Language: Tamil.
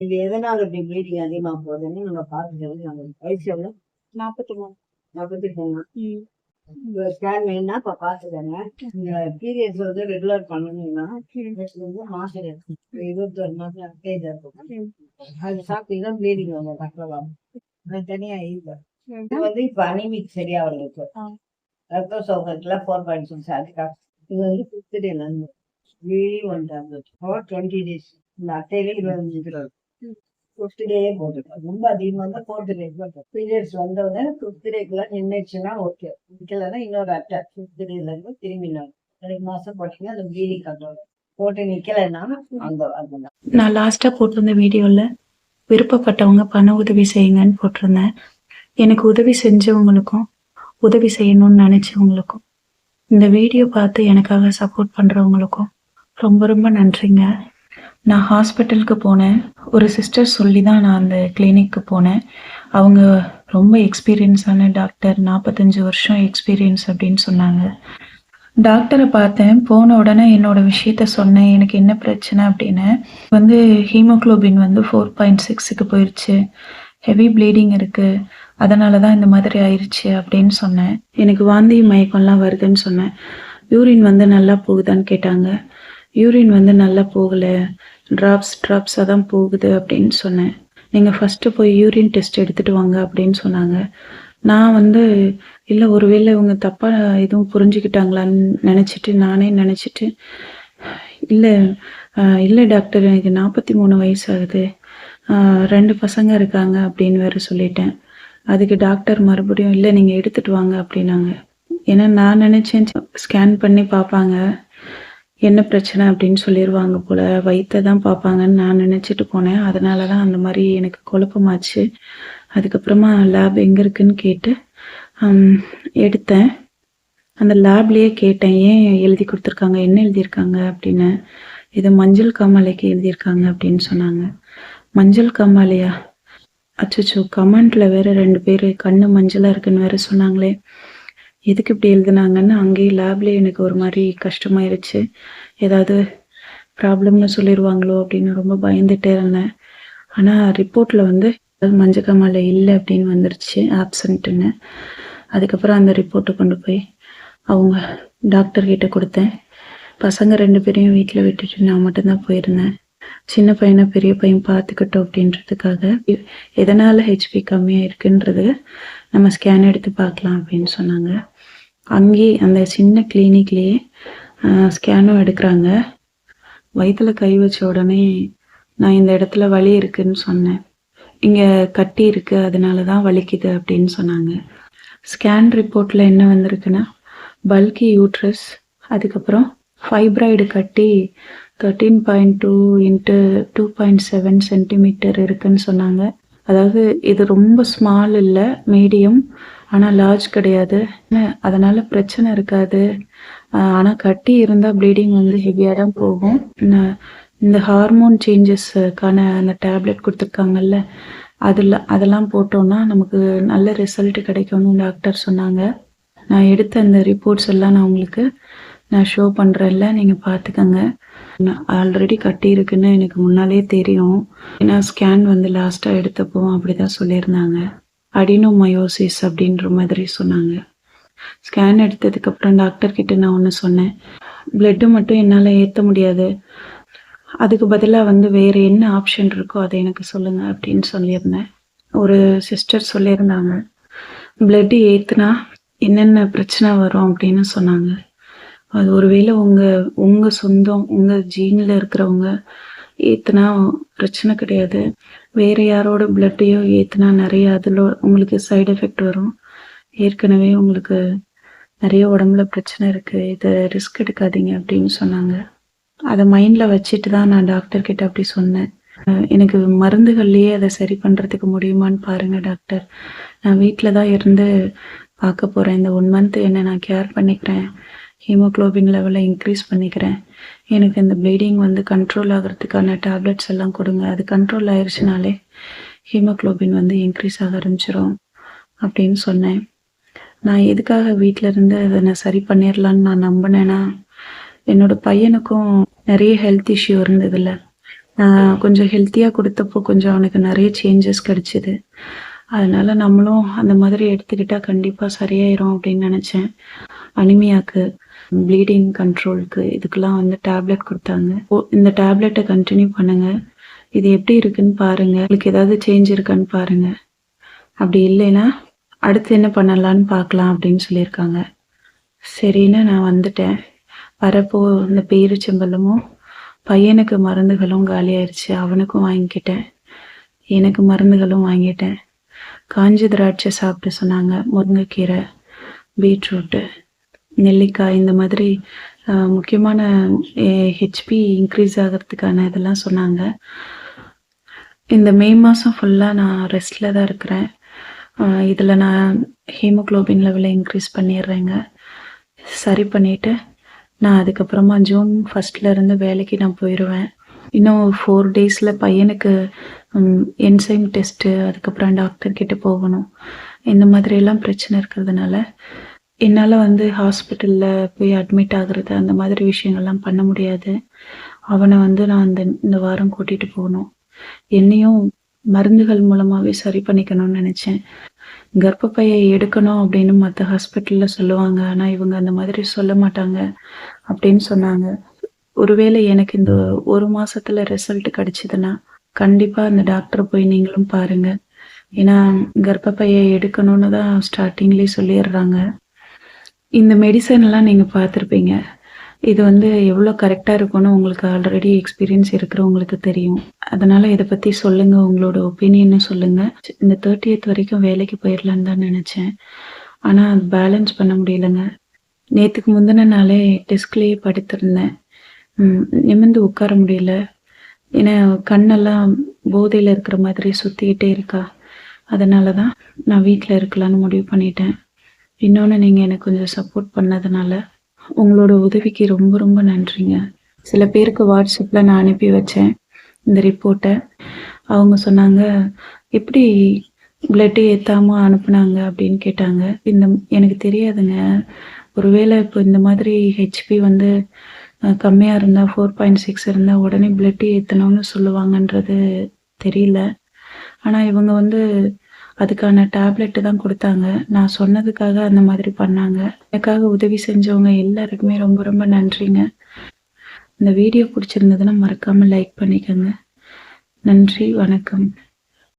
இது எதனால இப்படி ப்ளீடிங் அதிகமா போகுதுன்னு நம்ம பார்த்துக்கிறது நல்லது வயசு எவ்வளோ நாற்பத்தி மூணு நாற்பத்தி மூணு ஸ்கேன் வேணும்னா இப்போ பார்த்துக்கோங்க. இந்த பீரியட்ஸ் வந்து ரெகுலர் பண்ணணும்னா வந்து மாசம் இருக்கும் இருபத்தொரு மாசம் ஸ்டேஜ் இருக்கும். அது சாப்பிட்டீங்கன்னா ப்ளீடிங் வரும் பக்கம் அது தனியா இல்லை இது வந்து இப்போ அனிமிக் சரியா ஆ. ரத்த சோகத்துல ஃபோர் பாயிண்ட் சிக்ஸ் அதுக்காக இது வந்து ஃபிஃப்த் டேல இருந்து wheelie one tablet for twenty days இந்த அட்டையில வந்து ஃபிஃப்த் டே போட்டுருக்கோம் ரொம்ப அதிகமாக இருந்தால் ஃபோர்த் டே பீரியட்ஸ் வந்தவுடனே ஃபிஃப்த் டேக்குள்ள நின்றுச்சுன்னா ஓகே நிற்கலன்னா இன்னொரு அட்டை. ஃபிஃப்த் டேல இருந்து திரும்பி நான் ரெண்டு மாதம் போட்டீங்கன்னா அந்த ப்ளீடிங் கண்ட்ரோல் போட்டு நிற்கலைன்னா அந்த அதுதான் நான் லாஸ்ட்டாக போட்டிருந்த வீடியோவில் விருப்பப்பட்டவங்க பண உதவி செய்யுங்கன்னு போட்டிருந்தேன். எனக்கு உதவி செஞ்சவங்களுக்கும் உதவி செய்யணும்னு நினச்சவங்களுக்கும் இந்த வீடியோ பார்த்து எனக்காக சப்போர்ட் பண்ணுறவங்களுக்கும் ரொம்ப ரொம்ப நன்றிங்க. நான் ஹாஸ்பிட்டலுக்கு போனேன். ஒரு சிஸ்டர் சொல்லி தான் நான் அந்த கிளினிக்கு போனேன். அவங்க ரொம்ப எக்ஸ்பீரியன்ஸான டாக்டர் நாற்பத்தஞ்சு வருஷம் எக்ஸ்பீரியன்ஸ் அப்படின்னு சொன்னாங்க. டாக்டரை பார்த்தேன். போன உடனே என்னோட விஷயத்த சொன்னேன். எனக்கு என்ன பிரச்சனை அப்படின்னு. வந்து ஹீமோகுளோபின் வந்து ஃபோர் பாயிண்ட் சிக்ஸுக்கு போயிடுச்சு ஹெவி ப்ளீடிங் இருக்குது அதனால தான் இந்த மாதிரி ஆயிடுச்சு அப்படின்னு சொன்னேன். எனக்கு வாந்தி மயக்கம்லாம் வருதுன்னு சொன்னேன். யூரின் வந்து நல்லா போகுதான்னு கேட்டாங்க. யூரின் வந்து நல்லா போகலை. ட்ராப்ஸ் ட்ராப்ஸாக தான் போகுது அப்படின்னு சொன்னேன். நீங்கள் ஃபஸ்ட்டு போய் யூரின் டெஸ்ட் எடுத்துகிட்டு வாங்க அப்படின்னு சொன்னாங்க. நான் வந்து இல்லை ஒருவேளை இவங்க தப்பாக எதுவும் புரிஞ்சுக்கிட்டாங்களான்னு நினச்சிட்டு நானே நினச்சிட்டு இல்லை இல்லை டாக்டர் எனக்கு நாற்பத்தி மூணு வயசு ஆகுது ரெண்டு பசங்க இருக்காங்க அப்படின்னு வேறு சொல்லிட்டேன். அதுக்கு டாக்டர் மறுபடியும் இல்லை நீங்கள் எடுத்துட்டு வாங்க அப்படின்னாங்க. ஏன்னா நான் நினச்சேன் ஸ்கேன் பண்ணி பார்ப்பாங்க. என்ன பிரச்சனை அப்படின்னு சொல்லிடுவாங்க போல. வயிற்றை தான் பார்ப்பாங்கன்னு நான் நினச்சிட்டு போனேன். அதனால தான் அந்த மாதிரி எனக்கு குழப்பமாச்சு. அதுக்கப்புறமா லேப் எங்கே இருக்குன்னு கேட்டு எடுத்தேன். அந்த லேப்லேயே கேட்டேன் ஏன் எழுதி கொடுத்துருக்காங்க? என்ன எழுதியிருக்காங்க? அப்படின்னு. இது மஞ்சள் காமாலைக்கு எழுதியிருக்காங்க அப்படின்னு சொன்னாங்க. மஞ்சள் காமாலையா? அச்சோ கமெண்ட்ல வேற ரெண்டு பேர் கண்ணு மஞ்சளா இருக்குன்னு வேற சொன்னாங்களே. எதுக்கு இப்படி எழுதுனாங்கன்னு அங்கேயே லேப்லேயே எனக்கு ஒரு மாதிரி கஷ்டமாயிருச்சு. ஏதாவது ப்ராப்ளம்னு சொல்லிடுவாங்களோ அப்படின்னு ரொம்ப பயந்துட்டே இருந்தேன். ஆனால் ரிப்போர்ட்டில் வந்து மஞ்சக்காமலை இல்லை அப்படின்னு வந்துருச்சு ஆப்சண்ட்டுன்னு அதுக்கப்புறம் அந்த ரிப்போர்ட்டை கொண்டு போய் அவங்க டாக்டர் கிட்ட கொடுத்தேன். பசங்க ரெண்டு பேரையும் வீட்டில் விட்டுட்டு நான் மட்டும்தான் போயிருந்தேன். சின்ன பையனை பெரிய பையன் பார்த்துக்கிட்டோம் அப்படின்றதுக்காக. எதனால் எதனால ஹெச்பி கம்மியாக இருக்குன்றது நம்ம ஸ்கேன் எடுத்து பார்க்கலாம் அப்படின்னு சொன்னாங்க. அங்கேயே அந்த சின்ன கிளினிக்லேயே ஸ்கேனும் எடுக்கிறாங்க. வயிற்றுல கை வச்ச உடனே நான் இந்த இடத்துல வலி இருக்குன்னு சொன்னேன். இங்கே கட்டி இருக்குது அதனால தான் வலிக்குது அப்படின்னு சொன்னாங்க. ஸ்கேன் ரிப்போர்ட்டில் என்ன வந்திருக்குன்னா பல்கி யூட்ரஸ் அதுக்கப்புறம் ஃபைப்ராய்டு கட்டி thirteen point two into two point seven centimetre இருக்குன்னு சொன்னாங்க. அதாவது இது ரொம்ப ஸ்மால் இல்லை மீடியம் ஆனால் லார்ஜ் கிடையாது. அதனால பிரச்சனை இருக்காது. ஆனால் கட்டி இருந்தால் ப்ளீடிங் வந்து ஹெவியாக தான் போகும். இந்த ஹார்மோன் சேஞ்சஸ்க்கான அந்த டேப்லெட் கொடுத்துருக்காங்கல்ல அதில் அதெல்லாம் போட்டோம்னா நமக்கு நல்ல ரிசல்ட் கிடைக்கும்னு டாக்டர் சொன்னாங்க. நான் எடுத்த அந்த ரிப்போர்ட்ஸ் எல்லாம் நான் உங்களுக்கு நான் ஷோ பண்ணுறேன்ல நீங்கள் பார்த்துக்கங்க. ஆல்ரெடி கட்டி இருக்குன்னு எனக்கு முன்னாலே தெரியும். ஏன்னா ஸ்கேன் வந்து லாஸ்ட்டாக எடுத்தப்போ அப்படி தான் சொல்லியிருந்தாங்க. அடினோமயோசிஸ் அப்படின்ற மாதிரி சொன்னாங்க. ஸ்கேன் எடுத்ததுக்கப்புறம் டாக்டர்கிட்ட நான் ஒன்று சொன்னேன். பிளட்டு மட்டும் என்னால் ஏற்ற முடியாது. அதுக்கு பதிலாக வந்து வேறு என்ன ஆப்ஷன் இருக்கோ அதை எனக்கு சொல்லுங்கள் அப்படின்னு சொல்லியிருந்தேன். ஒரு சிஸ்டர் சொல்லியிருந்தாங்க. பிளட்டு ஏற்றுனா என்னென்ன பிரச்சனை வரும் அப்படின்னு சொன்னாங்க. அது ஒருவேளை உங்கள் உங்கள் சொந்தம் உங்கள் ஜீனில் இருக்கிறவங்க ஏற்றுனா பிரச்சனை கிடையாது. வேறு யாரோட பிளட்டையோ ஏற்றுனா நிறைய அதில் உங்களுக்கு சைடு எஃபெக்ட் வரும். ஏற்கனவே உங்களுக்கு நிறைய உடம்புல பிரச்சனை இருக்குது இதை ரிஸ்க் எடுக்காதீங்க அப்படின்னு சொன்னாங்க. அதை மைண்டில் வச்சுட்டு தான் நான் டாக்டர் கிட்ட அப்படி சொன்னேன். எனக்கு மருந்துகள்லேயே அதை சரி பண்ணுறதுக்கு முடியுமான்னு பாருங்க டாக்டர் நான் வீட்டில் தான் இருந்து பார்க்க போகிறேன் இந்த ஒன் மந்த் என்ன நான் கேர் பண்ணிக்கிறேன். ஹீமோகுளோபின் லெவலை இன்க்ரீஸ் பண்ணிக்கிறேன். எனக்கு இந்த ப்ளீடிங் வந்து கண்ட்ரோல் ஆகிறதுக்கான டேப்லெட்ஸ் எல்லாம் கொடுங்க. அது கண்ட்ரோல் ஆயிடுச்சுனாலே ஹீமோகுளோபின் வந்து இன்க்ரீஸ் ஆக ஆரம்பிச்சிடும் அப்படின்னு சொன்னேன். நான் எதுக்காக வீட்டில் இருந்து அதை நான் சரி பண்ணிடலான்னு நான் நம்பினேன்னா என்னோட பையனுக்கும் நிறைய ஹெல்த் இஷ்யூ இருந்ததில்ல. நான் கொஞ்சம் ஹெல்த்தியாக கொடுத்தப்போ கொஞ்சம் அவனுக்கு நிறைய சேஞ்சஸ் கிடைச்சிது. அதனால நம்மளும் அந்த மாதிரி எடுத்துக்கிட்டால் கண்டிப்பாக சரியாயிரும் அப்படின்னு நினச்சேன். அனிமியாக்கு ப்ளீடிங் கண்ட்ரோலுக்கு இதுக்கெல்லாம் வந்து டேப்லெட் கொடுத்தாங்க. ஓ இந்த டேப்லெட்டை கண்டினியூ பண்ணுங்க. இது எப்படி இருக்குன்னு பாருங்க. உங்களுக்கு ஏதாவது சேஞ்ச் இருக்கான்னு பாருங்க. அப்படி இல்லைன்னா அடுத்து என்ன பண்ணலான்னு பார்க்கலாம் அப்படின்னு சொல்லியிருக்காங்க. சரின்னு நான் வந்துட்டேன். வரப்போ இந்த பேரிச்சம்பழமும் பையனுக்கு மருந்துகளும் காலியாயிருச்சு. அவனுக்கும் வாங்கிக்கிட்டேன். எனக்கு மருந்துகளும் வாங்கிட்டேன். காஞ்சி திராட்சை சாப்பிட்டு சொன்னாங்க. முருங்கைக்கீரை பீட்ரூட்டு. நெல்லிக்காய் இந்த மாதிரி முக்கியமான ஹெச்பி இன்க்ரீஸ் ஆகிறதுக்கான இதெல்லாம் சொன்னாங்க. இந்த மே மாதம் ஃபுல்லாக நான் ரெஸ்டில் தான் இருக்கிறேன். இதில் நான் ஹீமோக்ளோபின் லெவலை இன்க்ரீஸ் பண்ணிடுறேங்க. சரி பண்ணிவிட்டு நான் அதுக்கப்புறமா ஜூன் ஃபஸ்ட்லேருந்து வேலைக்கு நான் போயிடுவேன் இன்னும் ஃபோர் டேஸில் பையனுக்கு என்சைம் டெஸ்ட்டு அதுக்கப்புறம் டாக்டர்கிட்ட போகணும். இந்த மாதிரியெல்லாம் பிரச்சனை இருக்கிறதுனால என்னால் வந்து ஹாஸ்பிட்டலில் போய் அட்மிட் ஆகுறது அந்த மாதிரி விஷயங்கள்லாம் பண்ண முடியாது. அவனை வந்து நான் அந்த இந்த வாரம் கூட்டிகிட்டு போகணும். என்னையும் மருந்துகள் மூலமாகவே சரி பண்ணிக்கணும்னு நினச்சேன். கர்ப்பப்பையை எடுக்கணும் அப்படின்னு மற்ற ஹாஸ்பிட்டலில் சொல்லுவாங்க. ஆனால் இவங்க அந்த மாதிரி சொல்ல மாட்டாங்க அப்படின்னு சொன்னாங்க. ஒருவேளை எனக்கு இந்த ஒரு மாசத்துல ரிசல்ட் கிடைச்சதுன்னா கண்டிப்பாக அந்த டாக்டர் போய் நீங்களும் பாருங்க. ஏன்னா கர்ப்பப்பையை எடுக்கணும்னு தான் ஸ்டார்டிங்லேயே சொல்லிடுறாங்க. இந்த மெடிசன்லாம் நீங்கள் பார்த்துருப்பீங்க. இது வந்து எவ்வளோ கரெக்டாக இருக்கும்னு உங்களுக்கு ஆல்ரெடி எக்ஸ்பீரியன்ஸ் இருக்கிறவங்களுக்கு தெரியும். அதனால் இதை பற்றி சொல்லுங்கள் உங்களோட ஒப்பீனியன்னு சொல்லுங்கள் இந்த தேர்ட்டியத் வரைக்கும் வேலைக்கு போயிடலான்னு தான் நினச்சேன். ஆனால் அது பேலன்ஸ் பண்ண முடியலங்க. நேற்றுக்கு முந்தின நாளே டெஸ்க்லேயே படுத்திருந்தேன். நிமிந்து நிமிர்ந்து உட்கார முடியல. ஏன்னா கண்ணெல்லாம் போதையில் இருக்கிற மாதிரி சுற்றிக்கிட்டே இருக்கா. அதனால தான் நான் வீட்டில் இருக்கலான்னு முடிவு பண்ணிட்டேன். இன்னொன்று நீங்கள் எனக்கு கொஞ்சம் சப்போர்ட் பண்ணதுனால உங்களோட உதவிக்கு ரொம்ப ரொம்ப நன்றிங்க. சில பேருக்கு வாட்ஸ்அப்பில் நான் அனுப்பி வச்சேன் இந்த ரிப்போர்ட்டை அவங்க சொன்னாங்க எப்படி பிளட்டு ஏற்றாமல் அனுப்புனாங்க? அப்படின்னு கேட்டாங்க. இந்த எனக்கு தெரியாதுங்க. ஒருவேளை இப்போ இந்த மாதிரி ஹெச்பி வந்து கம்மியாக இருந்தால் ஃபோர் பாயிண்ட் சிக்ஸ் இருந்தால் உடனே பிளட்டு ஏற்றணும்னு சொல்லுவாங்கன்றது தெரியல. ஆனால் இவங்க வந்து அதுக்கான டேப்லெட்டு தான் கொடுத்தாங்க. நான் சொன்னதுக்காக அந்த மாதிரி பண்ணாங்க. எனக்காக உதவி செஞ்சவங்க எல்லாருக்குமே ரொம்ப ரொம்ப நன்றிங்க. இந்த வீடியோ பிடிச்சிருந்ததுன்னா மறக்காமல் லைக் பண்ணிக்கோங்க. நன்றி வணக்கம்.